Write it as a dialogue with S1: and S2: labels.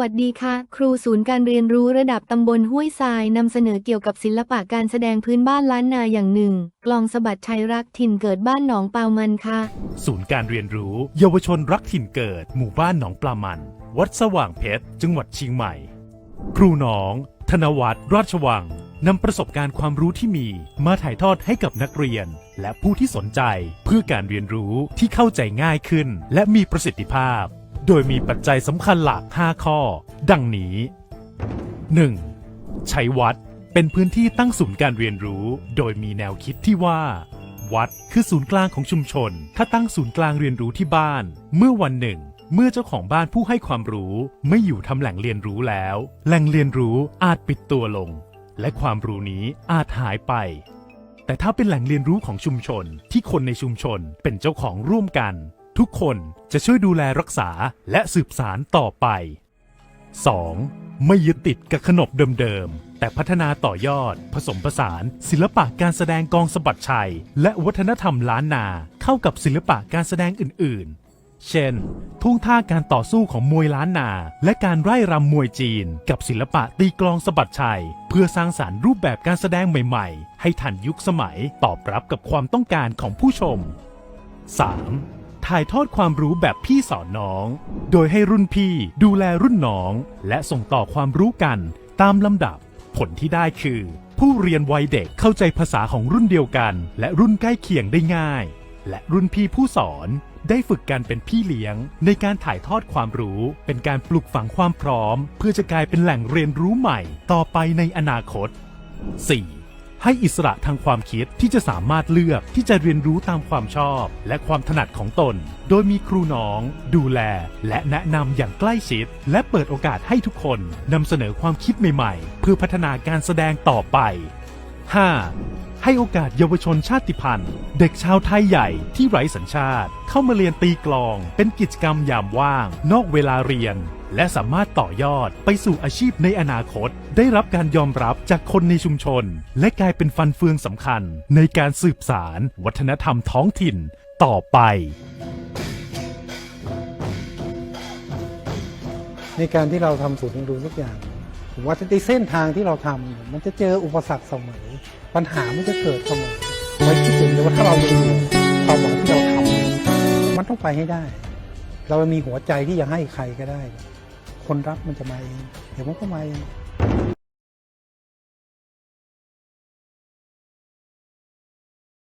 S1: วัสดีค่ะ ครูศูนย์การเรียนรู้ระดับตำบลห้วยทรายนำเสนอเกี่ยวกับศิลปะการแสดงพื้นบ้านล้านนาอย่างหนึ่ง กลองสะบัดชัยรักถิ่นเกิดบ้านหนองเปามันค่ะ
S2: ศูนย์การเรียนรู้ เยาวชนรักถิ่นเกิด หมู่บ้านหนองปลามัน วัดสว่างเพชร จังหวัดเชียงใหม่ ครูหน้อง ธนวัฒน์ราชวังนำประสบการณ์ความรู้ที่มี มาถ่ายทอดให้กับนักเรียน และผู้ที่สนใจ เพื่อการเรียนรู้ที่เข้าใจง่ายขึ้น และมีประสิทธิภาพ โดยมีปัจจัยสำคัญหลัก 5 ข้อ ดังนี้ 1. ใช้วัดเป็นพื้นที่ตั้งศูนย์การเรียนรู้ โดยมีแนวคิดที่ว่า วัดคือศูนย์กลางของชุมชน ถ้าตั้งศูนย์กลางเรียนรู้ที่บ้าน เมื่อวันหนึ่ง เมื่อเจ้าของบ้านผู้ให้ความรู้ไม่อยู่ทำแหล่งเรียนรู้แล้ว แหล่งเรียนรู้อาจปิดตัวลง และความรู้นี้อาจหายไป แต่ถ้าเป็นแหล่งเรียนรู้ของชุมชนที่คนในชุมชนเป็นเจ้าของร่วมกัน ทุกคนจะช่วยดูแลรักษาและสืบสารต่อไป 2. ไม่ยึดติดกับขนบเดิมๆ แต่พัฒนาต่อยอด ผสมผสาน ศิลปะการแสดงกองสะบัดชัย และวัฒนธรรมล้านนาเข้ากับศิลปะการแสดงอื่น ๆ เช่น ท่วงท่าการต่อสู้ของมวยล้านนา และการไร่รำมวยจีน กับศิลปะตีกลองสะบัดชัย เพื่อสร้างสารรค์รูปแบบการแสดงใหม่ ๆ ให้ทันยุคสมัยตอบรับกับความต้องการของผู้ชม 3. ถ่ายทอดความรู้แบบพี่สอนน้อง โดยให้รุ่นพี่ดูแลรุ่นน้อง และส่งต่อความรู้กันตามลำดับ ผลที่ได้คือ ผู้เรียนวัยเด็กเข้าใจภาษาของรุ่นเดียวกัน และรุ่นใกล้เคียงได้ง่าย และรุ่นพี่ผู้สอนได้ฝึกกันเป็นพี่เลี้ยง ในการถ่ายทอดความรู้ เป็นการปลูกฝังความพร้อม เพื่อจะกลายเป็นแหล่งเรียนรู้ใหม่ ต่อไปในอนาคต 4. ให้อิสระทางความคิดที่จะสามารถเลือกที่จะเรียนรู้ตามความชอบ และความถนัดของตน โดยมีครูน้อง ดูแล และแนะนำอย่างใกล้ชิด และเปิดโอกาสให้ทุกคนนำเสนอความคิดใหม่ๆ เพื่อพัฒนาการแสดงต่อไป 5. ให้โอกาสเยาวชนชาติพันธุ์ เด็กชาวไทยใหญ่ที่ไร้สัญชาติ เข้ามาเรียนตีกลอง เป็นกิจกรรมยามว่าง นอกเวลาเรียน และสามารถต่อยอดไปสู่อาชีพในอนาคต ได้รับการยอมรับจากคนในชุมชน และกลายเป็นฟันเฟืองสำคัญ ในการสืบสาร วัฒนธรรมท้องถิ่นต่อไป
S3: ในการที่เราทำศูนย์เรียนรู้ทุกอย่างผมว่าในเส้นทางที่เราทำมันจะเจออุปสรรคเสมอปัญหามันจะเกิดเสมอไว้คิดถึงเลยว่าถ้าเรามีความหวังที่เราทำมันต้องไปให้ได้ เรามีหัวใจที่จะให้ใครก็ได้ คนรับมันจะมาเอง เดี๋ยวมันก็มาเอง